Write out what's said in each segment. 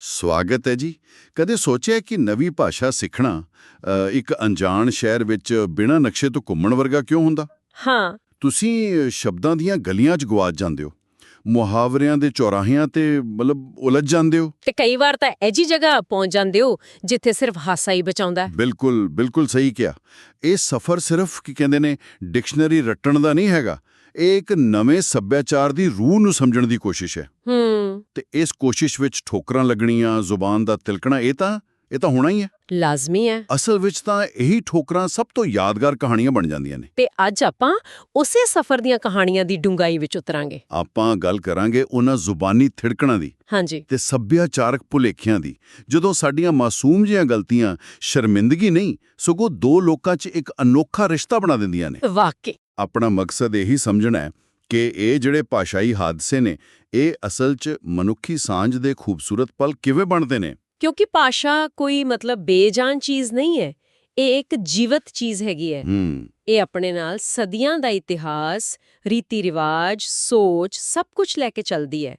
ਸਵਾਗਤ ਹੈ ਜੀ। ਕਦੇ ਸੋਚਿਆ ਕਿ ਨਵੀਂ ਭਾਸ਼ਾ ਸਿੱਖਣਾ ਇੱਕ ਅਣਜਾਣ ਸ਼ਹਿਰ ਵਿੱਚ ਬਿਨਾਂ ਨਕਸ਼ੇ ਤੋਂ ਘੁੰਮਣ ਵਰਗਾ ਕਿਉਂ ਹੁੰਦਾ? ਹਾਂ। ਤੁਸੀਂ ਸ਼ਬਦਾਂ ਦੀਆਂ ਗਲੀਆਂ 'ਚ ਗਵਾਚ ਜਾਂਦੇ ਹੋ। ਮੁਹਾਵਰਿਆਂ ਦੇ ਚੌਰਾਹਿਆਂ ਤੇ ਮਤਲਬ ਉਲਝ ਜਾਂਦੇ ਹੋ। ਤੇ ਕਈ ਵਾਰ ਤਾਂ ਐਜੀ ਜਗ੍ਹਾ ਪਹੁੰਚ ਜਾਂਦੇ ਹੋ ਜਿੱਥੇ ਸਿਰਫ ਹਾਸਾ ਹੀ ਬਚਾਉਂਦਾ ਹੈ। ਬਿਲਕੁਲ ਬਿਲਕੁਲ ਸਹੀ ਕਿਹਾ। ਇਹ ਸਫ਼ਰ ਸਿਰਫ ਕੀ ਕਹਿੰਦੇ ਨੇ ਡਿਕਸ਼ਨਰੀ ਰੱਟਣ ਦਾ ਨਹੀਂ ਹੈਗਾ। ਇਹ ਇੱਕ ਨਵੇਂ ਸੱਭਿਆਚਾਰ ਦੀ ਰੂਹ ਨੂੰ ਸਮਝਣ ਦੀ ਕੋਸ਼ਿਸ਼ ਹੈ। ਹੂੰ। ਤੇ ਇਸ ਕੋਸ਼ਿਸ਼ ਵਿੱਚ ਠੋਕਰਾਂ ਲੱਗਣੀਆਂ ਜ਼ੁਬਾਨ ਦਾ ਤਿਲਕਣਾ ਇਹ ਤਾਂ ਇਹ ਤਾਂ ਹੋਣਾ ਹੀ ਹੈ। ਲਾਜ਼ਮੀ ਹੈ। ਅਸਲ ਵਿੱਚ ਤਾਂ ਇਹੀ ਠੋਕਰਾਂ ਸਭ ਤੋਂ ਯਾਦਗਾਰ ਕਹਾਣੀਆਂ ਬਣ ਜਾਂਦੀਆਂ ਨੇ। ਤੇ ਅੱਜ ਆਪਾਂ ਉਸੇ ਸਫ਼ਰ ਦੀਆਂ ਕਹਾਣੀਆਂ ਦੀ ਡੂੰਘਾਈ ਵਿੱਚ ਉਤਰਾਂਗੇ। ਆਪਾਂ ਗੱਲ ਕਰਾਂਗੇ ਉਹਨਾਂ ਜ਼ੁਬਾਨੀ ਥਿੜਕਣਾਂ ਦੀ ਹਾਂਜੀ। ਤੇ ਸੱਭਿਆਚਾਰਕ ਭੁਲੇਖਿਆਂ ਦੀ। ਜਦੋਂ ਸਾਡੀਆਂ ਮਾਸੂਮ ਜਿਹੀਆਂ ਗਲਤੀਆਂ ਸ਼ਰਮਿੰਦਗੀ ਨਹੀਂ ਸਗੋਂ ਦੋ ਲੋਕਾਂ 'ਚ ਇੱਕ ਅਨੋਖਾ ਰਿਸ਼ਤਾ ਬਣਾ ਦਿੰਦੀਆਂ ਨੇ। ਵਾਕਈ। ਆਪਣਾ ਮਕਸਦ ਇਹੀ ਸਮਝਣਾ ਹੈ ਕਿ ਇਹ ਜਿਹੜੇ ਭਾਸ਼ਾਈ ਹਾਦਸੇ ਨੇ ਇਹ ਅਸਲ 'ਚ ਮਨੁੱਖੀ ਸਾਂਝ ਦੇ ਖੂਬਸੂਰਤ ਪਲ ਕਿਵੇਂ ਬਣਦੇ ਨੇ? ਕਿਉਂਕਿ ਭਾਸ਼ਾ ਕੋਈ ਮਤਲਬ ਬੇਜਾਨ ਚੀਜ਼ ਨਹੀਂ ਹੈ ਇਹ ਇੱਕ ਜੀਵਤ ਚੀਜ਼ ਹੈਗੀ ਹੈ। ਇਹ ਆਪਣੇ ਨਾਲ ਸਦੀਆਂ ਦਾ ਇਤਿਹਾਸ ਰੀਤੀ ਰਿਵਾਜ ਸੋਚ ਸਭ ਕੁਝ ਲੈ ਕੇ ਚੱਲਦੀ ਹੈ।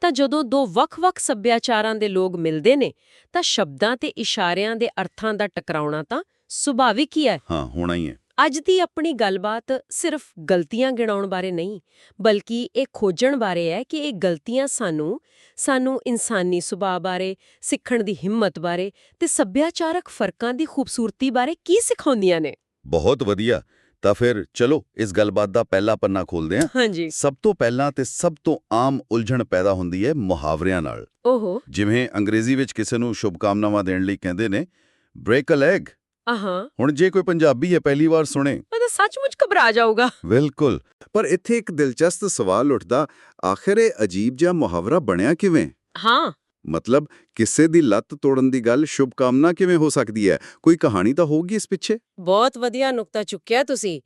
ਤਾਂ ਜਦੋਂ ਦੋ ਵੱਖ-ਵੱਖ ਸੱਭਿਆਚਾਰਾਂ ਦੇ ਲੋਕ ਮਿਲਦੇ ਨੇ ਤਾਂ ਸ਼ਬਦਾਂ ਤੇ ਇਸ਼ਾਰਿਆਂ ਦੇ ਅਰਥਾਂ ਦਾ ਟਕਰਾਉਣਾ ਤਾਂ ਸੁਭਾਵਿਕ ਹੀ ਹੈ। ਹਾਂ ਹੋਣਾ ਹੀ ਹੈ। ਅੱਜ ਦੀ ਆਪਣੀ ਗੱਲਬਾਤ ਸਿਰਫ ਗਲਤੀਆਂ ਗਿਣਾਉਣ ਬਾਰੇ ਨਹੀਂ ਬਲਕਿ ਇਹ ਖੋਜਣ ਬਾਰੇ ਹੈ ਕਿ ਇਹ ਗਲਤੀਆਂ ਸਾਨੂੰ ਸਾਨੂੰ ਇਨਸਾਨੀ ਸੁਭਾਅ ਬਾਰੇ ਸਿੱਖਣ ਦੀ ਹਿੰਮਤ ਬਾਰੇ ਤੇ ਸੱਭਿਆਚਾਰਕ ਫਰਕਾਂ ਦੀ ਖੂਬਸੂਰਤੀ ਬਾਰੇ ਕੀ ਸਿਖਾਉਂਦੀਆਂ ਨੇ? ਬਹੁਤ ਵਧੀਆ। ਤਾਂ ਫਿਰ ਚਲੋ ਇਸ ਗੱਲਬਾਤ ਦਾ ਪਹਿਲਾ ਪੰਨਾ ਖੋਲਦੇ ਹਾਂ। ਹਾਂਜੀ। ਸਭ ਤੋਂ ਪਹਿਲਾਂ ਤੇ ਸਭ ਤੋਂ ਆਮ ਉਲਝਣ ਪੈਦਾ ਹੁੰਦੀ ਹੈ ਮੁਹਾਵਰਿਆਂ ਨਾਲ। ਓਹੋ। ਜਿਵੇਂ ਅੰਗਰੇਜ਼ੀ ਵਿੱਚ ਕਿਸੇ ਨੂੰ ਸ਼ੁਭਕਾਮਨਾਵਾਂ ਦੇਣ ਲਈ ਕਹਿੰਦੇ ਨੇ ਬ੍ਰੇਕ ਅ ਲੈਗ ਆਹਾਂ। ਹੁਣ ਜੇ ਕੋਈ ਪੰਜਾਬੀ ਹੈ ਪਹਿਲੀ ਵਾਰ ਸੁਣੇ। ਤਾਂ ਸੱਚਮੁੱਚ ਘਬਰਾ ਜਾਊਗਾ। ਬਿਲਕੁਲ। ਪਰ ਇੱਥੇ ਇੱਕ ਦਿਲਚਸਪ ਸਵਾਲ ਉੱਠਦਾ ਆਖਿਰ ਇਹ ਅਜੀਬ ਜਿਹਾ ਮੁਹਾਵਰਾ ਬਣਿਆ ਕਿਵੇਂ? ਹਾਂ। ਮਤਲਬ ਕਿਸੇ ਦੀ ਲੱਤ ਤੋੜਨ ਦੀ ਗੱਲ ਸ਼ੁਭਕਾਮਨਾ ਕਿਵੇਂ ਹੋ ਸਕਦੀ ਹੈ? ਕੋਈ ਕਹਾਣੀ ਤਾਂ ਹੋਊਗੀ ਇਸ ਪਿੱਛੇ? ਬਹੁਤ ਵਧੀਆ ਨੁਕਤਾ ਚੁੱਕਿਆ ਤੁਸੀਂ।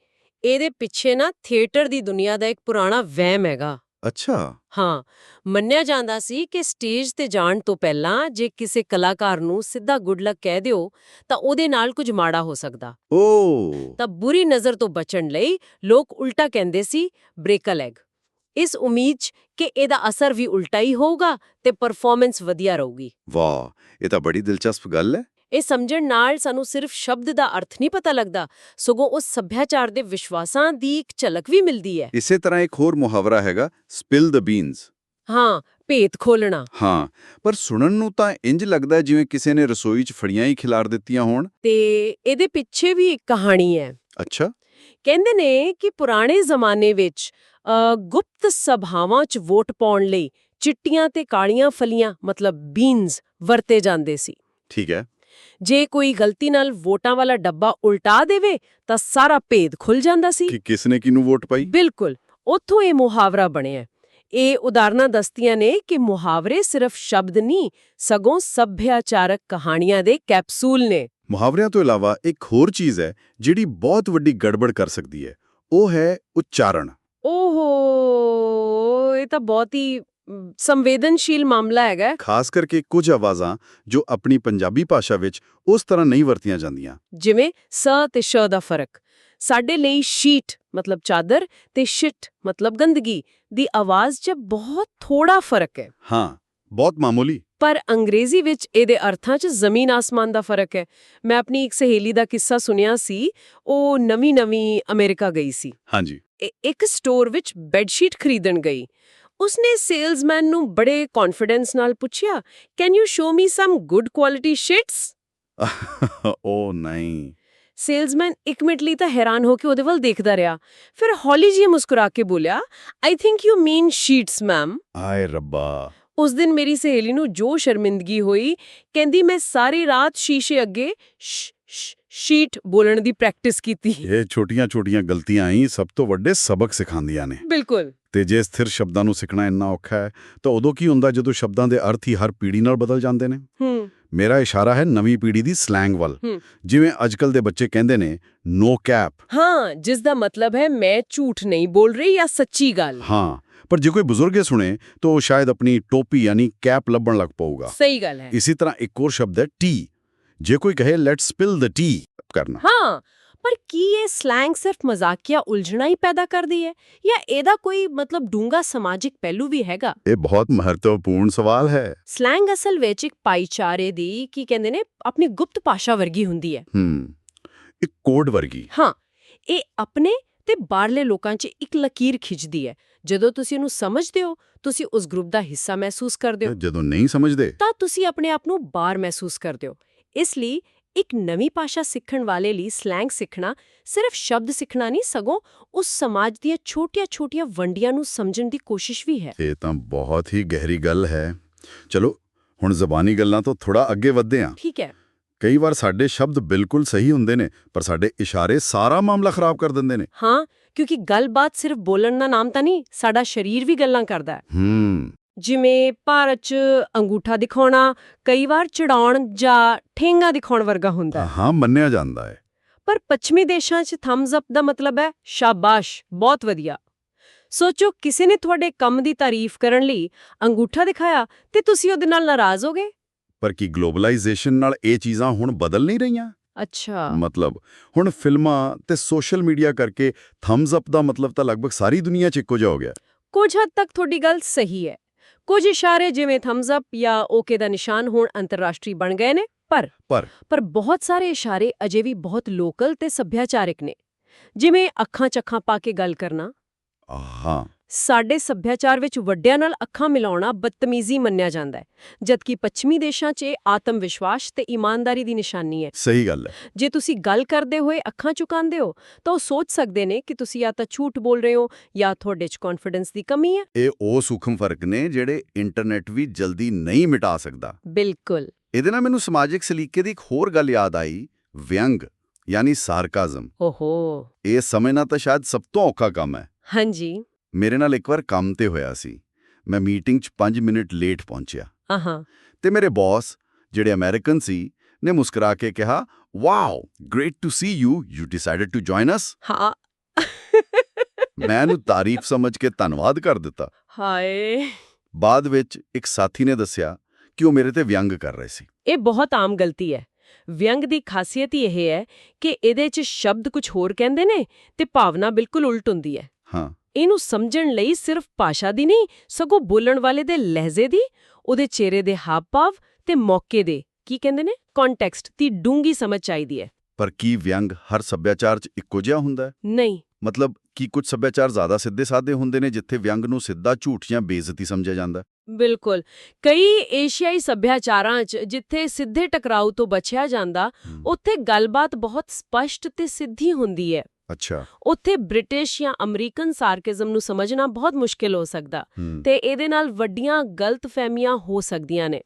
ਇਹਦੇ ਪਿੱਛੇ ਨਾ ਥੀਏਟਰ ਦੀ ਦੁਨੀਆ ਦਾ ਇੱਕ ਪੁਰਾਣਾ ਵਹਿਮ ਹੈਗਾ। ਅੱਛਾ। ਹਾਂ ਮੰਨਿਆ ਜਾਂਦਾ ਸੀ ਕਿ ਸਟੇਜ ਤੇ ਜਾਣ ਤੋਂ ਪਹਿਲਾਂ ਜੇ ਕਿਸੇ ਕਲਾਕਾਰ ਨੂੰ ਸਿੱਧਾ ਗੁੱਡ ਲੱਕ ਕਹਿ ਦਿਓ ਤਾਂ ਉਹਦੇ ਨਾਲ ਕੁਝ ਮਾੜਾ ਹੋ ਸਕਦਾ। ਓ। ਤਾਂ ਬੁਰੀ ਨਜ਼ਰ ਤੋਂ ਬਚਣ ਲਈ ਲੋਕ ਉਲਟਾ ਕਹਿੰਦੇ ਸੀ ਬ੍ਰੇਕ ਅ ਲੈਗ ਇਸ ਉਮੀਦ 'ਚ ਕਿ ਇਹਦਾ ਅਸਰ ਵੀ ਉਲਟਾ ਹੀ ਹੋਊਗਾ ਤੇ ਪਰਫਾਰਮੈਂਸ ਵਧੀਆ ਰਹੂਗੀ। ਵਾਹ ਇਹ ਤਾਂ ਬੜੀ ਦਿਲਚਸਪ ਗੱਲ ਹੈ। ਇਹ ਸਮਝਣ ਨਾਲ ਸਾਨੂੰ ਸਿਰਫ ਸ਼ਬਦ ਦਾ ਅਰਥ ਨਹੀਂ ਪਤਾ ਲੱਗਦਾ ਸਗੋਂ ਉਸ ਸੱਭਿਆਚਾਰ ਦੇ ਵਿਸ਼ਵਾਸਾਂ ਦੀ ਇੱਕ ਝਲਕ ਵੀ ਮਿਲਦੀ ਹੈ। ਇਸੇ ਤਰ੍ਹਾਂ ਇੱਕ ਹੋਰ ਮੁਹਾਵਰਾ ਹੈਗਾ ਸਪਿਲ ਦ ਬੀਨਸ ਹਾਂ ਭੇਤ ਖੋਲਣਾ ਹਾਂ ਪਰ ਸੁਣਨ ਨੂੰ ਤਾਂ ਇੰਜ ਲੱਗਦਾ ਜਿਵੇਂ ਕਿਸੇ ਨੇ ਰਸੋਈ 'ਚ ਫੜੀਆਂ ਹੀ ਖਿਲਾਰ ਦਿੱਤੀਆਂ ਹੋਣ। ਤੇ ਇਹਦੇ ਪਿੱਛੇ ਵੀ ਇੱਕ ਕਹਾਣੀ ਹੈ। ਅੱਛਾ। ਕਹਿੰਦੇ ਨੇ ਕਿ ਪੁਰਾਣੇ ਜ਼ਮਾਨੇ ਵਿੱਚ ਗੁਪਤ ਸਭਾਵਾਂ 'ਚ ਵੋਟ ਪਾਉਣ ਲਈ ਚਿੱਟੀਆਂ ਤੇ ਕਾਲੀਆਂ ਫਲੀਆਂ ਮਤਲਬ ਬੀਨਸ ਵਰਤੇ ਜਾਂਦੇ ਸੀ। ਠੀਕ ਹੈ। ਜੇ ਕੋਈ ਗਲਤੀ ਨਾਲ ਵੋਟਾਂ ਵਾਲਾ ਡੱਬਾ ਉਲਟਾ ਦੇਵੇ ਤਾਂ ਸਾਰਾ ਭੇਦ ਖੁੱਲ ਜਾਂਦਾ ਸੀ। ਕਿ ਕਿਸ ਨੇ ਕਿਹਨੂੰ ਵੋਟ ਪਾਈ? ਬਿਲਕੁਲ। ਉੱਥੋਂ ਇਹ ਮੁਹਾਵਰਾ ਬਣਿਆ। ਇਹ ਉਦਾਹਰਨਾਂ ਦਸਤੀਆਂ ਨੇ ਕਿ ਮੁਹਾਵਰੇ ਸਿਰਫ ਸ਼ਬਦ ਨਹੀਂ ਸਗੋਂ ਸੱਭਿਆਚਾਰਕ ਕਹਾਣੀਆਂ ਦੇ ਕੈਪਸੂਲ ਨੇ। ਮੁਹਾਵਰਿਆਂ ਤੋਂ ਇਲਾਵਾ ਇੱਕ ਹੋਰ ਚੀਜ਼ ਹੈ ਜਿਹੜੀ ਬਹੁਤ ਵੱਡੀ ਗੜਬੜ ਕਰ ਸਕਦੀ ਹੈ। ਉਹ ਹੈ ਉਚਾਰਨ ਓਹੋ! ਇਹ ਤਾਂ ਬਹੁਤ ਹੀ ਸੰਵੇਦਨਸ਼ੀਲ ਮਾਮਲਾ ਹੈਗਾ। ਖਾਸ ਕਰਕੇ ਕੁਝ ਆਵਾਜ਼ਾਂ ਜੋ ਆਪਣੀ ਪੰਜਾਬੀ ਭਾਸ਼ਾ ਵਿੱਚ ਉਸ ਤਰ੍ਹਾਂ ਨਹੀਂ ਵਰਤੀਆਂ ਜਾਂਦੀਆਂ। ਜਿਵੇਂ ਸ ਤੇ ਸ਼ ਦਾ ਫ਼ਰਕ। ਸਾਡੇ ਲਈ ਸ਼ੀਟ ਮਤਲਬ ਚਾਦਰ ਤੇ ਸ਼ਿਟ ਮਤਲਬ ਗੰਦਗੀ ਦੀ ਆਵਾਜ਼ 'ਚ ਬਹੁਤ ਥੋੜਾ ਫ਼ਰਕ ਹੈ। ਹਾਂ ਬਹੁਤ ਮਾਮੂਲੀ। ਪਰ ਅੰਗਰੇਜ਼ੀ ਵਿੱਚ ਇਹਦੇ ਅਰਥਾਂ 'ਚ ਜ਼ਮੀਨ ਆਸਮਾਨ ਦਾ ਫ਼ਰਕ ਹੈ। ਮੈਂ ਆਪਣੀ ਇੱਕ ਸਹੇਲੀ ਦਾ ਕਿੱਸਾ ਸੁਣਿਆ ਸੀ ਉਹ ਨਵੀਂ-ਨਵੀਂ ਅਮਰੀਕਾ ਗਈ ਸੀ। ਹਾਂਜੀ। ਇੱਕ ਸਟੋਰ ਵਿੱਚ ਬੈੱਡਸ਼ੀਟ ਖਰੀਦਣ ਗਈ। ਉਸਨੇ ਸੇਲਸਮੈਨ ਨੂੰ ਬੜੇ ਕੌਨਫੀਡੈਂਸ ਨਾਲ ਪੁੱਛਿਆ can you show me some good quality sheets ਉਹ ਨਹੀਂ। ਸੇਲਸਮੈਨ ਇੱਕ ਮਿੰਟ ਲਈ ਤਾਂ ਹੈਰਾਨ ਹੋ ਕੇ ਉਹਦੇ ਵੱਲ ਦੇਖਦਾ ਰਿਹਾ। ਫਿਰ ਹੌਲੀ ਜਿਹੀ ਮੁਸਕਰਾ ਕੇ ਬੋਲਿਆ I think you mean sheets ma'am ਆਏ ਰੱਬਾ। ਉਸ ਦਿਨ ਮੇਰੀ ਸਹੇਲੀ ਨੂੰ ਜੋ ਸ਼ਰਮਿੰਦਗੀ ਹੋਈ ਕਹਿੰਦੀ ਮੈਂ ਸਾਰੀ ਰਾਤ ਸ਼ੀਸ਼ੇ ਅੱਗੇ ਸ਼ ਸ਼ ਸ਼ੀਟ ਬੋਲਣ ਦੀ ਪ੍ਰੈਕਟਿਸ ਕੀਤੀ। ਇਹ ਛੋਟੀਆਂ-ਛੋਟੀਆਂ ਗਲਤੀਆਂ ਹੀ ਸਭ ਤੋਂ ਵੱਡੇ ਸਬਕ ਸਿਖਾਉਂਦੀਆਂ ਨੇ। ਬਿਲਕੁਲ। ਤੇ ਜੇ ਸਥਿਰ ਸ਼ਬਦਾਂ ਨੂੰ ਸਿੱਖਣਾ ਇੰਨਾ ਔਖਾ ਹੈ ਤਾਂ ਉਦੋਂ ਕੀ ਹੁੰਦਾ ਜਦੋਂ ਸ਼ਬਦਾਂ ਦੇ ਅਰਥ ਹੀ ਹਰ ਪੀੜ੍ਹੀ ਨਾਲ ਬਦਲ ਜਾਂਦੇ ਨੇ? ਹੂੰ। ਮੇਰਾ ਇਸ਼ਾਰਾ ਹੈ ਨਵੀਂ ਪੀੜ੍ਹੀ ਦੀ ਸਲੈਂਗ ਵੱਲ। ਜਿਵੇਂ ਅੱਜਕੱਲ ਦੇ ਬੱਚੇ ਕਹਿੰਦੇ ਨੇ ਨੋ ਕੈਪ ਹਾਂ ਜਿਸ ਦਾ ਮਤਲਬ ਹੈ ਮੈਂ ਝੂਠ ਨਹੀਂ ਬੋਲ ਰਹੀ ਜਾਂ ਸੱਚੀ ਗੱਲ। ਹਾਂ ਪਰ ਜੇ ਕੋਈ ਬਜ਼ੁਰਗ ਇਹ ਸੁਣੇ ਤਾਂ ਉਹ ਸ਼ਾਇਦ ਆਪਣੀ ਟੋਪੀ ਯਾਨੀ ਕੈਪ ਲੱਭਣ ਲੱਗ ਪਊਗਾ। ਸਹੀ ਗੱਲ ਹੈ। ਇਸੇ ਤਰ੍ਹਾਂ ਇੱਕ ਹੋਰ ਸ਼ਬਦ ਹੈ ਟੀ ਜੇ ਕੋਈ ਕਹੇ ਲੈਟਸ ਸਪਿਲ ਦ ਟੀ ਕਰਨਾ। ਹਾਂ ਪਰ ਕੀ ਇਹ ਸਲੈਂਗ ਸਿਰਫ ਮਜ਼ਾਕੀਆ ਉਲਝਣਾ ਹੀ ਪੈਦਾ ਕਰਦੀ ਹੈ? ਜਾਂ ਇਹਦਾ ਕੋਈ ਮਤਲਬ ਡੂੰਗਾ ਸਮਾਜਿਕ ਪਹਿਲੂ ਵੀ ਹੈਗਾ? ਇਹ ਬਹੁਤ ਮਹੱਤਵਪੂਰਨ ਸਵਾਲ ਹੈ। ਸਲੈਂਗ ਅਸਲ ਵਿੱਚ ਇੱਕ ਭਾਈਚਾਰੇ ਦੀ ਕੀ ਕਹਿੰਦੇ ਨੇ ਆਪਣੀ ਗੁਪਤ ਭਾਸ਼ਾ ਵਰਗੀ ਹੁੰਦੀ ਹੈ। ਹੂੰ ਇੱਕ ਕੋਡ ਵਰਗੀ। ਹਾਂ ਇਹ ਆਪਣੇ ਤੇ ਬਾਹਰਲੇ ਲੋਕਾਂ 'ਚ ਇੱਕ ਲਕੀਰ ਖਿੱਚਦੀ ਹੈ। ਜਦੋਂ ਤੁਸੀਂ ਉਹਨੂੰ ਸਮਝਦੇ ਹੋ ਤੁਸੀਂ ਉਸ ਗਰੁੱਪ ਦਾ ਹਿੱਸਾ ਮਹਿਸੂਸ ਕਰਦੇ ਹੋ। ਜਦੋਂ ਨਹੀਂ ਸਮਝਦੇ। ਤਾਂ ਤੁਸੀਂ ਆਪਣੇ ਆਪ ਨੂੰ ਬਾਹਰ ਮਹਿਸੂਸ ਕਰਦੇ ਹੋ। ਇਸ ਲਈ ਇੱਕ ਨਵੀਂ ਭਾਸ਼ਾ ਸਿੱਖਣ ਵਾਲੇ ਲਈ ਸਲੈਂਗ ਸਿੱਖਣਾ ਸਿਰਫ ਸ਼ਬਦ ਸਿੱਖਣਾ ਨਹੀਂ ਸਗੋਂ ਉਸ ਸਮਾਜ ਦੀਆਂ ਛੋਟੀਆਂ-ਛੋਟੀਆਂ ਵੰਡੀਆਂ ਨੂੰ ਸਮਝਣ ਦੀ ਕੋਸ਼ਿਸ਼ ਵੀ ਹੈ। ਇਹ ਤਾਂ ਬਹੁਤ ਹੀ ਗਹਿਰੀ ਗੱਲ ਹੈ। ਚਲੋ ਹੁਣ ਜ਼ਬਾਨੀ ਗੱਲਾਂ ਤੋਂ ਥੋੜਾ ਅੱਗੇ ਵਧਦੇ ਹਾਂ। ਠੀਕ ਹੈ। ਕਈ ਵਾਰ ਸਾਡੇ ਸ਼ਬਦ ਬਿਲਕੁਲ ਸਹੀ ਹੁੰਦੇ ਨੇ ਪਰ ਸਾਡੇ ਇਸ਼ਾਰੇ ਸਾਰਾ ਮਾਮਲਾ ਖਰਾਬ ਕਰ ਦਿੰਦੇ ਨੇ। ਹਾਂ ਕਿਉਂਕਿ ਗੱਲਬਾਤ ਸਿਰਫ ਬੋਲਣ ਦਾ ਨਾਮ ਤਾਂ ਨਹੀਂ ਸਾਡਾ ਸਰੀਰ ਵੀ ਗੱਲਾਂ ਕਰਦਾ ਹੈ। ਹੂੰ। ਜਿਵੇਂ ਭਾਰਤ 'ਚ ਅੰਗੂਠਾ ਦਿਖਾਉਣਾ ਕਈ ਵਾਰ ਚੜਾਉਣ ਜਾਂ ਠੇਂਗਾ ਦਿਖਾਉਣ ਵਰਗਾ ਹੁੰਦਾ ਹੈ। ਹਾਂ ਮੰਨਿਆ ਜਾਂਦਾ ਹੈ। ਪਰ ਪੱਛਮੀ ਦੇਸ਼ਾਂ 'ਚ ਥੰਬਸ ਅਪ ਦਾ ਮਤਲਬ ਹੈ ਸ਼ਾਬਾਸ਼ ਬਹੁਤ ਵਧੀਆ। ਸੋਚੋ ਕਿਸੇ ਨੇ ਤੁਹਾਡੇ ਕੰਮ ਦੀ ਤਾਰੀਫ ਕਰਨ ਲਈ ਅੰਗੂਠਾ ਦਿਖਾਇਆ ਤੇ ਤੁਸੀਂ ਉਹਦੇ ਨਾਲ ਨਾਰਾਜ਼ ਹੋ ਗਏ? ਪਰ ਕੀ ਗਲੋਬਲਾਈਜੇਸ਼ਨ ਨਾਲ ਇਹ ਚੀਜ਼ਾਂ ਹੁਣ ਬਦਲ ਨਹੀਂ ਰਹੀਆਂ? ਅੱਛਾ। ਮਤਲਬ ਹੁਣ ਫਿਲਮਾਂ ਤੇ ਸੋਸ਼ਲ ਮੀਡੀਆ ਕਰਕੇ ਥੰਬਸ ਅਪ ਦਾ ਮਤਲਬ ਤਾਂ ਲਗਭਗ ਸਾਰੀ ਦੁਨੀਆ 'ਚ ਇੱਕੋ ਜਿਹਾ ਹੋ ਗਿਆ। ਕੁਝ ਹੱਦ ਤੱਕ ਤੁਹਾਡੀ ਗੱਲ ਸਹੀ ਹੈ। ਕੁਝ ਇਸ਼ਾਰੇ ਜਿਵੇਂ ਥੰਬਸ ਅਪ ਜਾਂ ਓਕੇ ਦਾ ਨਿਸ਼ਾਨ ਹੁਣ ਅੰਤਰਰਾਸ਼ਟਰੀ ਬਣ ਗਏ ਨੇ ਪਰ ਪਰ ਪਰ ਬਹੁਤ ਸਾਰੇ ਇਸ਼ਾਰੇ ਅਜੇ ਵੀ ਬਹੁਤ ਲੋਕਲ ਤੇ ਸੱਭਿਆਚਾਰਕ ਨੇ। ਜਿਵੇਂ ਅੱਖਾਂ ਚੱਖਾਂ ਪਾ ਕੇ ਗੱਲ ਕਰਨਾ। ਹਾਂ ਸਾਡੇ ਸੱਭਿਆਚਾਰ ਵਿੱਚ ਵੱਡਿਆਂ ਨਾਲ ਅੱਖਾਂ ਮਿਲਾਉਣਾ ਬਦਤਮੀਜ਼ੀ ਮੰਨਿਆ ਜਾਂਦਾ ਹੈ ਜਦਕਿ ਪੱਛਮੀ ਦੇਸ਼ਾਂ 'ਚ ਇਹ ਆਤਮ ਵਿਸ਼ਵਾਸ ਤੇ ਇਮਾਨਦਾਰੀ ਦੀ ਨਿਸ਼ਾਨੀ ਹੈ। ਸਹੀ ਗੱਲ ਹੈ। ਜੇ ਤੁਸੀਂ ਗੱਲ ਕਰਦੇ ਹੋਏ ਅੱਖਾਂ ਝੁਕਾਉਂਦੇ ਹੋ ਤਾਂ ਉਹ ਸੋਚ ਸਕਦੇ ਨੇ ਕਿ ਤੁਸੀਂ ਜਾਂ ਤਾਂ ਝੂਠ ਬੋਲ ਰਹੇ ਹੋ ਜਾਂ ਤੁਹਾਡੇ 'ਚ ਕੌਨਫੀਡੈਂਸ ਦੀ ਕਮੀ ਹੈ। ਇਹ ਉਹ ਸੂਖਮ ਫ਼ਰਕ ਨੇ ਜਿਹੜੇ ਇੰਟਰਨੈਟ ਵੀ ਜਲਦੀ ਨਹੀਂ ਮਿਟਾ ਸਕਦਾ। ਬਿਲਕੁਲ। ਇਹਦੇ ਨਾਲ ਮੈਨੂੰ ਸਮਾਜਿਕ ਸਲੀਕੇ ਦੀ ਇੱਕ ਹੋਰ ਗੱਲ ਯਾਦ ਆਈ ਵਿਅੰਗ ਯਾਨੀ ਸਾਰਕਾਜ਼ਮ। ਓਹੋ। ਇਹ ਸਮਝਣਾ ਤਾਂ ਸ਼ਾਇਦ ਸਭ ਤੋਂ ਔਖਾ ਕੰਮ ਹੈ। ਹਾਂਜੀ। ਮੇਰੇ ਨਾਲ ਇੱਕ ਵਾਰ ਕੰਮ ਤੇ ਹੋਇਆ ਸੀ। ਮੈਂ ਮੀਟਿੰਗ 'ਚ 5 ਮਿੰਟ ਲੇਟ ਪਹੁੰਚਿਆ। ਆਹਾਂ। ਤੇ ਮੇਰੇ ਬੌਸ ਜਿਹੜੇ ਅਮਰੀਕਨ ਸੀ ਨੇ ਮੁਸਕਰਾ ਕੇ ਕਿਹਾ wow great to see you you decided to join us? ਹਾਂ। ਮੈਂ ਇਹਨੂੰ ਤਾਰੀਫ ਸਮਝ ਕੇ ਧੰਨਵਾਦ ਕਰ ਦਿੱਤਾ। ਹਾਏ। ਬਾਅਦ ਵਿੱਚ ਇੱਕ ਸਾਥੀ ਨੇ ਦੱਸਿਆ ਕਿ ਉਹ ਮੇਰੇ ਤੇ ਵਿਅੰਗ ਕਰ ਰਹੇ ਸੀ। ਇਹ ਬਹੁਤ ਆਮ ਗਲਤੀ ਹੈ। ਵਿਅੰਗ ਦੀ ਖਾਸੀਅਤ ਹੀ ਇਹ ਹੈ ਕਿ ਇਹਦੇ 'ਚ ਸ਼ਬਦ ਕੁਝ ਹੋਰ ਕਹਿੰਦੇ ਨੇ ਤੇ ਭਾਵਨਾ ਬਿਲਕੁਲ ਉਲਟ ਹੁੰਦੀ ਹੈ। ਹਾਂ। ਇਹਨੂੰ ਸਮਝਣ ਲਈ ਸਿਰਫ ਭਾਸ਼ਾ ਦੀ ਨਹੀਂ ਸਗੋਂ ਬੋਲਣ ਵਾਲੇ ਦੇ ਲਹਿਜ਼ੇ ਦੀ ਉਹਦੇ ਚਿਹਰੇ ਦੇ ਹਾਵ-ਭਾਵ ਤੇ ਮੌਕੇ ਦੇ ਕੀ ਕਹਿੰਦੇ ਨੇ? ਕੰਟੈਕਸਟ ਦੀ ਡੂੰਗੀ ਸਮਝ ਚਾਹੀਦੀ ਹੈ। ਪਰ ਕੀ ਵਿਅੰਗ ਹਰ ਸੱਭਿਆਚਾਰ 'ਚ ਇੱਕੋ ਜਿਹਾ ਹੁੰਦਾ ਹੈ? ਨਹੀਂ। ਮਤਲਬ ਕੀ ਕੁਝ ਸੱਭਿਆਚਾਰ ਜ਼ਿਆਦਾ ਸਿੱਧੇ-ਸਾਦੇ ਹੁੰਦੇ ਨੇ ਜਿੱਥੇ ਵਿਅੰਗ ਨੂੰ ਸਿੱਧਾ ਝੂਠ ਜਾਂ ਬੇਇੱਜ਼ਤੀ ਸਮਝਿਆ ਜਾਂਦਾ? ਬਿਲਕੁਲ। ਕਈ ਏਸ਼ੀਆਈ ਸੱਭਿਆਚਾਰਾਂ 'ਚ ਜਿੱਥੇ ਸਿੱਧੇ ਟਕਰਾਉ ਤੋਂ ਬਚਿਆ ਜਾਂਦਾ ਉੱਥੇ ਗੱਲਬਾਤ ਬਹੁਤ ਸਪਸ਼ਟ ਤੇ ਸਿੱਧੀ ਹੁੰਦੀ ਹੈ। ਅੱਛਾ। ਉੱਥੇ ਬ੍ਰਿਟਿਸ਼ ਜਾਂ ਅਮਰੀਕਨ ਸਾਰਕਿਜ਼ਮ ਨੂੰ ਸਮਝਣਾ ਬਹੁਤ ਮੁਸ਼ਕਿਲ ਹੋ ਸਕਦਾ ਤੇ ਇਹਦੇ ਨਾਲ ਵੱਡੀਆਂ ਗਲਤਫਹਿਮੀਆਂ ਹੋ ਸਕਦੀਆਂ ਨੇ।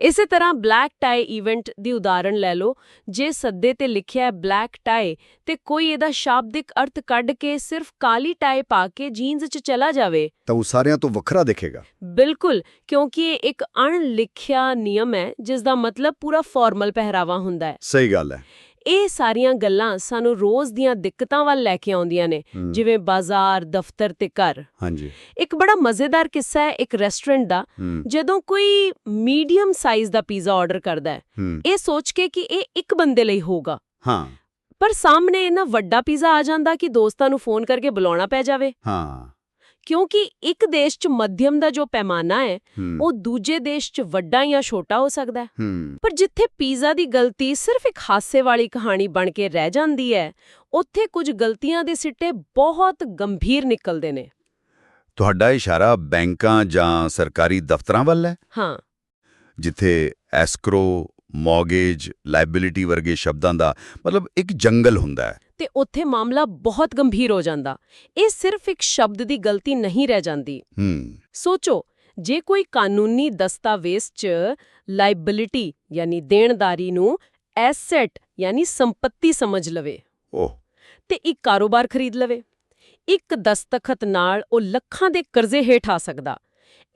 ਇਸੇ ਤਰ੍ਹਾਂ ਬਲੈਕ ਟਾਈ ਇਵੈਂਟ ਦੀ ਉਦਾਹਰਣ ਲੈ ਲਓ ਜੇ ਸੱਦੇ ਤੇ ਲਿਖਿਆ ਹੈ ਬਲੈਕ ਟਾਈ ਤੇ ਕੋਈ ਇਹਦਾ ਸ਼ਾਬਦਿਕ ਅਰਥ ਕੱਢ ਕੇ ਸਿਰਫ ਕਾਲੀ ਟਾਈ ਪਾ ਕੇ ਜੀਨਸ 'ਚ ਚਲਾ ਜਾਵੇ। ਤਾਂ ਉਹ ਸਾਰਿਆਂ ਤੋਂ ਵੱਖਰਾ ਦਿਖੇਗਾ। ਬਿਲਕੁਲ ਕਿਉਂਕਿ ਇਹ ਇੱਕ ਅਣਲਿਖਿਆ ਨਿਯਮ ਹੈ ਜਿਸ ਦਾ ਮਤਲਬ ਪੂਰਾ ਫਾਰਮਲ ਪਹਿਰਾਵਾ ਹੁੰਦਾ ਹੈ। ਸਹੀ ਗੱਲ ਹੈ। ਇਹ ਸਾਰੀਆਂ ਗੱਲਾਂ ਸਾਨੂੰ ਰੋਜ਼ ਦੀਆਂ ਦਿੱਕਤਾਂ ਵੱਲ ਲੈ ਕੇ ਆਉਂਦੀਆਂ ਨੇ ਜਿਵੇਂ ਬਾਜ਼ਾਰ ਦਫ਼ਤਰ ਤੇ ਘਰ। ਹਾਂਜੀ। ਇੱਕ ਬੜਾ ਮਜ਼ੇਦਾਰ ਕਿੱਸਾ ਹੈ ਇੱਕ ਰੈਸਟੋਰੈਂਟ ਦਾ ਜਦੋਂ ਕੋਈ ਮੀਡੀਅਮ ਸਾਈਜ਼ ਦਾ ਪੀਜ਼ਾ ਆਰਡਰ ਕਰਦਾ ਹੈ ਹੂੰ। ਇਹ ਸੋਚ ਕੇ ਕਿ ਇਹ ਇੱਕ ਬੰਦੇ ਲਈ ਹੋਊਗਾ। ਹਾਂ। ਪਰ ਸਾਹਮਣੇ ਇਹਨਾਂ ਵੱਡਾ ਪੀਜ਼ਾ ਆ ਜਾਂਦਾ ਕਿ ਦੋਸਤਾਂ ਨੂੰ ਫੋਨ ਕਰਕੇ ਬੁਲਾਉਣਾ ਪੈ ਜਾਵੇ। ਹਾਂ। ਕਿਉਂਕਿ ਇੱਕ ਦੇਸ਼ 'ਚ ਮੱਧਿਅਮ ਦਾ ਜੋ ਪੈਮਾਨਾ ਹੈ ਉਹ ਦੂਜੇ ਦੇਸ਼ 'ਚ ਵੱਡਾ ਜਾਂ ਛੋਟਾ ਹੋ ਸਕਦਾ ਹੂੰ। ਪਰ ਜਿੱਥੇ ਪੀਜ਼ਾ ਦੀ ਗਲਤੀ ਸਿਰਫ ਇੱਕ ਹਾਸੇ ਵਾਲੀ ਕਹਾਣੀ ਬਣ ਕੇ ਰਹਿ ਜਾਂਦੀ ਹੈ ਉੱਥੇ ਕੁਝ ਗਲਤੀਆਂ ਦੇ ਸਿੱਟੇ ਬਹੁਤ ਗੰਭੀਰ ਨਿਕਲਦੇ ਨੇ। ਤੁਹਾਡਾ ਇਸ਼ਾਰਾ ਬੈਂਕਾਂ ਜਾਂ ਸਰਕਾਰੀ ਦਫ਼ਤਰਾਂ ਵੱਲ ਹੈ? ਹਾਂ। ਜਿੱਥੇ ਐਸਕਰੋ ਮੌਗੇਜ ਲਾਇਬਿਲਿਟੀ ਵਰਗੇ ਸ਼ਬਦਾਂ ਦਾ ਮਤਲਬ ਇੱਕ ਜੰਗਲ ਹੁੰਦਾ ਹੈ। ਤੇ ਉੱਥੇ ਮਾਮਲਾ ਬਹੁਤ ਗੰਭੀਰ ਹੋ ਜਾਂਦਾ। ਇਹ ਸਿਰਫ ਇੱਕ ਸ਼ਬਦ ਦੀ ਗਲਤੀ ਨਹੀਂ ਰਹਿ ਜਾਂਦੀ। ਹੂੰ। ਸੋਚੋ ਜੇ ਕੋਈ ਕਾਨੂੰਨੀ ਦਸਤਾਵੇਜ਼ 'ਚ ਲਾਇਬਿਲਿਟੀ ਯਾਨੀ ਦੇਣਦਾਰੀ ਨੂੰ ਐਸੈਟ ਯਾਨੀ ਸੰਪत्ति ਸਮਝ ਲਵੇ ਓਹ। ਤੇ ਇੱਕ ਕਾਰੋਬਾਰ ਖਰੀਦ ਲਵੇ ਇੱਕ ਦਸਤਖਤ ਨਾਲ ਉਹ ਲੱਖਾਂ ਦੇ ਕਰਜ਼ੇ ਹੇਠ ਆ ਸਕਦਾ।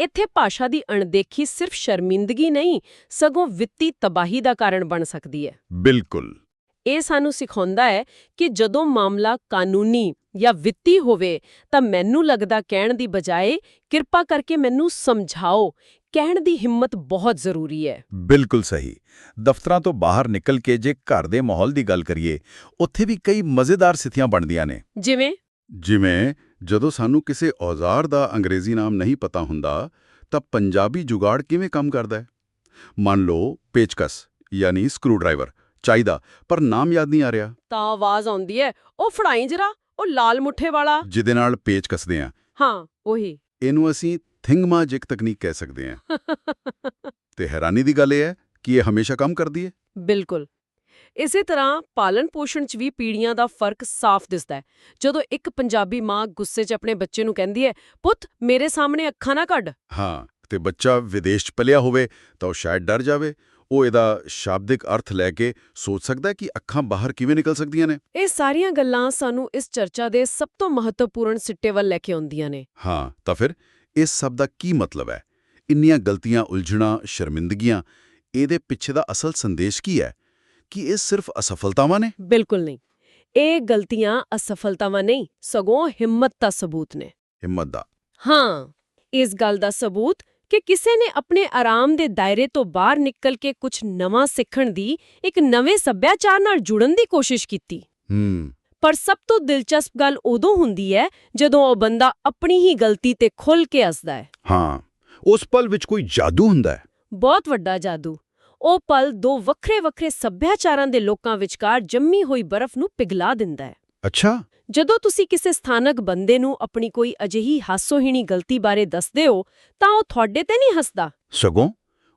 ਇੱਥੇ ਭਾਸ਼ਾ ਦੀ ਅਣਦੇਖੀ ਸਿਰਫ ਸ਼ਰਮਿੰਦਗੀ ਨਹੀਂ ਸਗੋਂ ਵਿੱਤੀ ਤਬਾਹੀ ਦਾ ਕਾਰਨ ਬਣ ਸਕਦੀ ਹੈ। ਬਿਲਕੁਲ। ਇਹ ਸਾਨੂੰ ਸਿਖਾਉਂਦਾ ਹੈ ਕਿ ਜਦੋਂ ਮਾਮਲਾ ਕਾਨੂੰਨੀ ਜਾਂ ਵਿੱਤੀ ਹੋਵੇ ਤਾਂ ਮੈਨੂੰ ਲੱਗਦਾ ਕਹਿਣ ਦੀ ਬਜਾਏ ਕਿਰਪਾ ਕਰਕੇ ਮੈਨੂੰ ਸਮਝਾਓ। ਕਹਿਣ ਦੀ ਹਿੰਮਤ ਬਹੁਤ ਜ਼ਰੂਰੀ ਹੈ। ਬਿਲਕੁਲ ਸਹੀ। ਦਫ਼ਤਰਾਂ ਤੋਂ ਬਾਹਰ ਨਿਕਲ ਕੇ ਜੇ ਘਰ ਦੇ ਮਾਹੌਲ ਦੀ ਗੱਲ ਕਰੀਏ ਉੱਥੇ ਵੀ ਕਈ ਮਜ਼ੇਦਾਰ ਸਥਿਤੀਆਂ ਬਣਦੀਆਂ ਨੇ। ਜਿਵੇਂ? ਜਿਵੇਂ ਜਦੋਂ ਸਾਨੂੰ ਕਿਸੇ ਔਜ਼ਾਰ ਦਾ ਅੰਗਰੇਜ਼ੀ ਨਾਮ ਨਹੀਂ ਪਤਾ ਹੁੰਦਾ ਤਾਂ ਪੰਜਾਬੀ ਜੁਗਾੜ ਕਿਵੇਂ ਕੰਮ ਕਰਦਾ ਹੈ? ਮੰਨ ਲਓ ਪੇਚਕਸ ਯਾਨੀ ਸਕਰੂ ਡਰਾਈਵਰ ਚਾਹੀਦਾ ਪਰ ਨਾਮ ਯਾਦ ਨਹੀਂ ਆ ਰਿਹਾ। ਤਾਂ ਆਵਾਜ਼ ਆਉਂਦੀ ਹੈ ਉਹ ਫੜਾਈ ਜਰਾ ਉਹ ਲਾਲ ਮੁੱਠੇ ਵਾਲਾ। ਜਿਹਦੇ ਨਾਲ ਪੇਚ ਕੱਸਦੇ ਆ ਹਾਂ ਉਹੀ। ਇਹਨੂੰ ਅਸੀਂ ਥਿੰਗਮਾਜਿਕ ਤਕਨੀਕ ਕਹਿ ਸਕਦੇ ਹਾਂ। ਤੇ ਹੈਰਾਨੀ ਦੀ ਗੱਲ ਇਹ ਹੈ ਕਿ ਇਹ ਹਮੇਸ਼ਾ ਕੰਮ ਕਰਦੀ ਹੈ? ਬਿਲਕੁਲ। ਇਸੇ ਤਰ੍ਹਾਂ ਪਾਲਣ ਪੋਸ਼ਣ 'ਚ ਵੀ ਪੀੜ੍ਹੀਆਂ ਦਾ ਫ਼ਰਕ ਸਾਫ਼ ਦਿਸਦਾ ਹੈ। ਜਦੋਂ ਇੱਕ ਪੰਜਾਬੀ ਮਾਂ ਗੁੱਸੇ 'ਚ ਆਪਣੇ ਬੱਚੇ ਨੂੰ ਕਹਿੰਦੀ ਹੈ ਪੁੱਤ ਮੇਰੇ ਸਾਹਮਣੇ ਅੱਖਾਂ ਨਾ ਕੱਢ। ਹਾਂ ਤੇ ਬੱਚਾ ਵਿਦੇਸ਼ 'ਚ ਪਲਿਆ ਹੋਵੇ ਤਾਂ ਉਹ ਸ਼ਾਇਦ ਡਰ ਜਾਵੇ। ਉਹ ਇਹਦਾ ਸ਼ਾਬਦਿਕ ਅਰਥ ਲੈ ਕੇ ਸੋਚ ਸਕਦਾ ਹੈ ਕਿ ਅੱਖਾਂ ਬਾਹਰ ਕਿਵੇਂ ਨਿਕਲ ਸਕਦੀਆਂ ਨੇ। ਇਹ ਸਾਰੀਆਂ ਗੱਲਾਂ ਸਾਨੂੰ ਇਸ ਚਰਚਾ ਦੇ ਸਭ ਤੋਂ ਮਹੱਤਵਪੂਰਨ ਸਿੱਟੇ ਵੱਲ ਲੈ ਕੇ ਆਉਂਦੀਆਂ ਨੇ। ਹਾਂ ਤਾਂ ਫਿਰ ਇਸ ਸਭ ਦਾ ਕੀ ਮਤਲਬ ਹੈ? ਇੰਨੀਆਂ ਗਲਤੀਆਂ ਉਲਝਣਾ ਸ਼ਰਮਿੰਦਗੀਆਂ ਇਹਦੇ ਪਿੱਛੇ ਦਾ ਅਸਲ ਸੰਦੇਸ਼ ਕੀ ਹੈ? ਕਿ ਇਹ ਸਿਰਫ ਅਸਫਲਤਾਵਾਂ ਨੇ? ਬਿਲਕੁਲ ਨਹੀਂ। ਇਹ ਗਲਤੀਆਂ ਅਸਫਲਤਾਵਾਂ ਨਹੀਂ ਸਗੋਂ ਹਿੰਮਤ ਦਾ ਸਬੂਤ ਨੇ। ਹਿੰਮਤ ਦਾ। ਹਾਂ ਇਸ ਗੱਲ ਦਾ ਸਬੂਤ ਕਿ ਕਿਸੇ ਨੇ ਆਪਣੇ ਆਰਾਮ ਦੇ ਦਾਇਰੇ ਤੋਂ ਬਾਹਰ ਨਿਕਲ ਕੇ ਕੁਝ ਨਵਾਂ ਸਿੱਖਣ ਦੀ ਇੱਕ ਨਵੇਂ ਸੱਭਿਆਚਾਰ ਨਾਲ ਜੁੜਨ ਦੀ ਕੋਸ਼ਿਸ਼ ਕੀਤੀ। ਹੂੰ। ਪਰ ਸਭ ਤੋਂ ਦਿਲਚਸਪ ਗੱਲ ਉਦੋਂ ਹੁੰਦੀ ਹੈ ਜਦੋਂ ਉਹ ਬੰਦਾ ਆਪਣੀ ਹੀ ਗਲਤੀ ਤੇ ਖੁੱਲ ਕੇ ਹੱਸਦਾ ਹੈ। ਹਾਂ ਉਸ ਪਲ ਵਿੱਚ ਕੋਈ ਜਾਦੂ ਹੁੰਦਾ ਹੈ? ਬਹੁਤ ਵੱਡਾ ਜਾਦੂ। ਉਹ ਪਲ ਦੋ ਵੱਖਰੇ-ਵੱਖਰੇ ਸੱਭਿਆਚਾਰਾਂ ਦੇ ਲੋਕਾਂ ਵਿਚਕਾਰ ਜੰਮੀ ਹੋਈ ਬਰਫ਼ ਨੂੰ ਪਿਘਲਾ ਦਿੰਦਾ ਹੈ। ਅੱਛਾ। ਜਦੋਂ ਤੁਸੀਂ ਕਿਸੇ ਸਥਾਨਕ ਬੰਦੇ ਨੂੰ ਆਪਣੀ ਕੋਈ ਅਜਿਹੀ ਹਾਸੋਹੀਣੀ ਗਲਤੀ ਬਾਰੇ ਦੱਸਦੇ ਹੋ ਤਾਂ ਉਹ ਤੁਹਾਡੇ ਤੇ ਨਹੀਂ ਹੱਸਦਾ। ਸਗੋਂ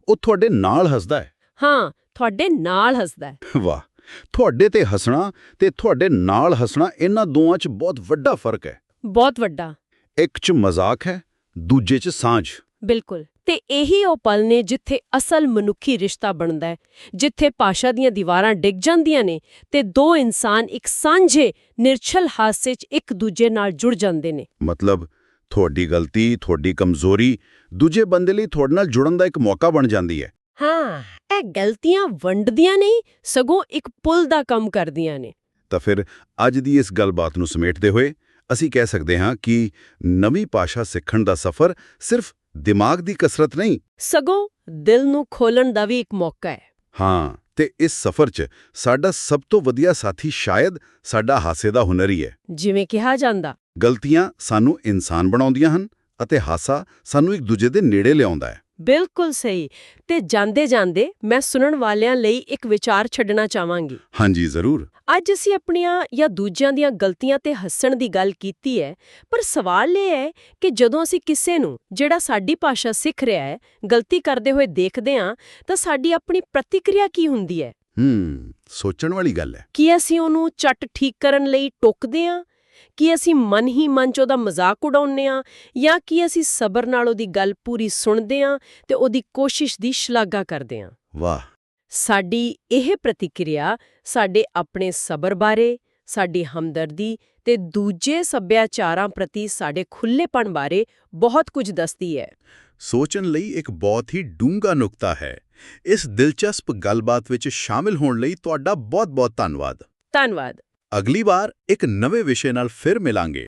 ਉਹ ਤੁਹਾਡੇ ਨਾਲ ਹੱਸਦਾ ਹੈ। ਹਾਂ ਤੁਹਾਡੇ ਨਾਲ ਹੱਸਦਾ ਹੈ। ਵਾਹ ਤੁਹਾਡੇ ਤੇ ਹੱਸਣਾ ਤੇ ਤੁਹਾਡੇ ਨਾਲ ਹੱਸਣਾ ਇਹਨਾਂ ਦੋਵਾਂ 'ਚ ਬਹੁਤ ਵੱਡਾ ਫ਼ਰਕ ਹੈ। ਬਹੁਤ ਵੱਡਾ। ਇੱਕ 'ਚ ਮਜ਼ਾਕ ਹੈ ਦੂਜੇ 'ਚ ਸਾਂਝ। ਬਿਲਕੁਲ। ਤੇ ਇਹੀ ਉਹ ਪਲ ਨੇ ਜਿੱਥੇ ਅਸਲ ਮਨੁੱਖੀ ਰਿਸ਼ਤਾ ਬਣਦਾ ਹੈ ਜਿੱਥੇ ਭਾਸ਼ਾ ਦੀਆਂ ਦੀਵਾਰਾਂ ਡਿੱਗ ਜਾਂਦੀਆਂ ਨੇ ਤੇ ਦੋ ਇਨਸਾਨ ਇੱਕ ਸਾਂਝੇ ਨਿਰਛਲ ਹਾਸੇ 'ਚ ਇੱਕ ਦੂਜੇ ਨਾਲ ਜੁੜ ਜਾਂਦੇ ਨੇ। ਮਤਲਬ ਤੁਹਾਡੀ ਗਲਤੀ ਤੁਹਾਡੀ ਕਮਜ਼ੋਰੀ ਦੂਜੇ ਬੰਦੇ ਲਈ ਤੁਹਾਡੇ ਨਾਲ ਜੁੜਨ ਦਾ ਇੱਕ ਮੌਕਾ ਬਣ ਜਾਂਦੀ ਹੈ। ਹਾਂ ਇਹ ਗਲਤੀਆਂ ਵੰਡਦੀਆਂ ਨਹੀਂ ਸਗੋਂ ਇੱਕ ਪੁਲ ਦਾ ਕੰਮ ਕਰਦੀਆਂ ਨੇ। ਤਾਂ ਫਿਰ ਅੱਜ ਦੀ ਇਸ ਗੱਲਬਾਤ ਨੂੰ ਸਮੇਟਦੇ ਹੋਏ ਅਸੀਂ ਕਹਿ ਸਕਦੇ ਹਾਂ ਕਿ ਨਵੀਂ ਭਾਸ਼ਾ ਸਿੱਖਣ ਦਾ ਸਫ਼ਰ ਸਿਰਫ ਦਿਮਾਗ ਦੀ ਕਸਰਤ ਨਹੀਂ। ਸਗੋਂ ਦਿਲ ਨੂੰ ਖੋਲਣ ਦਾ ਵੀ ਇੱਕ ਮੌਕਾ ਹੈ। ਹਾਂ ਤੇ ਇਸ ਸਫ਼ਰ 'ਚ ਸਾਡਾ ਸਭ ਤੋਂ ਵਧੀਆ ਸਾਥੀ ਸ਼ਾਇਦ ਸਾਡਾ ਹਾਸੇ ਦਾ ਹੁਨਰ ਹੀ ਹੈ। ਜਿਵੇਂ ਕਿਹਾ ਜਾਂਦਾ। ਗਲਤੀਆਂ ਸਾਨੂੰ ਇਨਸਾਨ ਬਣਾਉਂਦੀਆਂ ਹਨ ਅਤੇ ਹਾਸਾ ਸਾਨੂੰ ਇੱਕ ਦੂਜੇ ਦੇ ਨੇੜੇ ਲਿਆਉਂਦਾ ਹੈ। ਬਿਲਕੁਲ ਸਹੀ। ਤੇ ਜਾਂਦੇ ਜਾਂਦੇ ਮੈਂ ਸੁਣਨ ਵਾਲਿਆਂ ਲਈ ਇੱਕ ਵਿਚਾਰ ਛੱਡਣਾ ਚਾਹਾਂਗੀ। ਹਾਂਜੀ ਜ਼ਰੂਰ। ਅੱਜ ਅਸੀਂ ਆਪਣੀਆਂ ਜਾਂ ਦੂਜਿਆਂ ਦੀਆਂ ਗਲਤੀਆਂ ਤੇ ਹੱਸਣ ਦੀ ਗੱਲ ਕੀਤੀ ਹੈ ਪਰ ਸਵਾਲ ਇਹ ਹੈ ਕਿ ਜਦੋਂ ਅਸੀਂ ਕਿਸੇ ਨੂੰ ਜਿਹੜਾ ਸਾਡੀ ਭਾਸ਼ਾ ਸਿੱਖ ਰਿਹਾ ਹੈ ਗਲਤੀ ਕਰਦੇ ਹੋਏ ਦੇਖਦੇ ਹਾਂ ਤਾਂ ਸਾਡੀ ਆਪਣੀ ਪ੍ਰਤੀਕਿਰਿਆ ਕੀ ਹੁੰਦੀ ਹੈ? ਹੂੰ ਸੋਚਣ ਵਾਲੀ ਗੱਲ ਹੈ। ਕੀ ਅਸੀਂ ਉਹਨੂੰ ਚੱਟ ਠੀਕ ਕਰਨ ਲਈ ਟੋਕਦੇ ਹਾਂ? ਕੀ ਅਸੀਂ ਮਨ ਹੀ ਮਨ 'ਚ ਉਹਦਾ ਮਜ਼ਾਕ ਉਡਾਉਂਦੇ ਹਾਂ ਜਾਂ ਕੀ ਅਸੀਂ ਸਬਰ ਨਾਲ ਉਹਦੀ ਗੱਲ ਪੂਰੀ ਸੁਣਦੇ ਹਾਂ ਤੇ ਉਹਦੀ ਕੋਸ਼ਿਸ਼ ਦੀ ਸ਼ਲਾਘਾ ਕਰਦੇ ਹਾਂ? ਵਾਹ। ਸਾਡੀ ਇਹ ਪ੍ਰਤੀਕਿਰਿਆ ਸਾਡੇ ਆਪਣੇ ਸਬਰ ਬਾਰੇ ਸਾਡੀ ਹਮਦਰਦੀ ਤੇ ਦੂਜੇ ਸੱਭਿਆਚਾਰਾਂ ਪ੍ਰਤੀ ਸਾਡੇ ਖੁੱਲੇਪਣ ਬਾਰੇ ਬਹੁਤ ਕੁਝ ਦੱਸਦੀ ਹੈ। ਸੋਚਣ ਲਈ ਇੱਕ ਬਹੁਤ ਹੀ ਡੂੰਘਾ ਨੁਕਤਾ ਹੈ। ਇਸ ਦਿਲਚਸਪ ਗੱਲਬਾਤ ਵਿੱਚ ਸ਼ਾਮਿਲ ਹੋਣ ਲਈ ਤੁਹਾਡਾ ਬਹੁਤ-ਬਹੁਤ ਧੰਨਵਾਦ। ਧੰਨਵਾਦ। ਅਗਲੀ ਵਾਰ ਇੱਕ ਨਵੇਂ ਵਿਸ਼ੇ ਨਾਲ ਫਿਰ ਮਿਲਾਂਗੇ।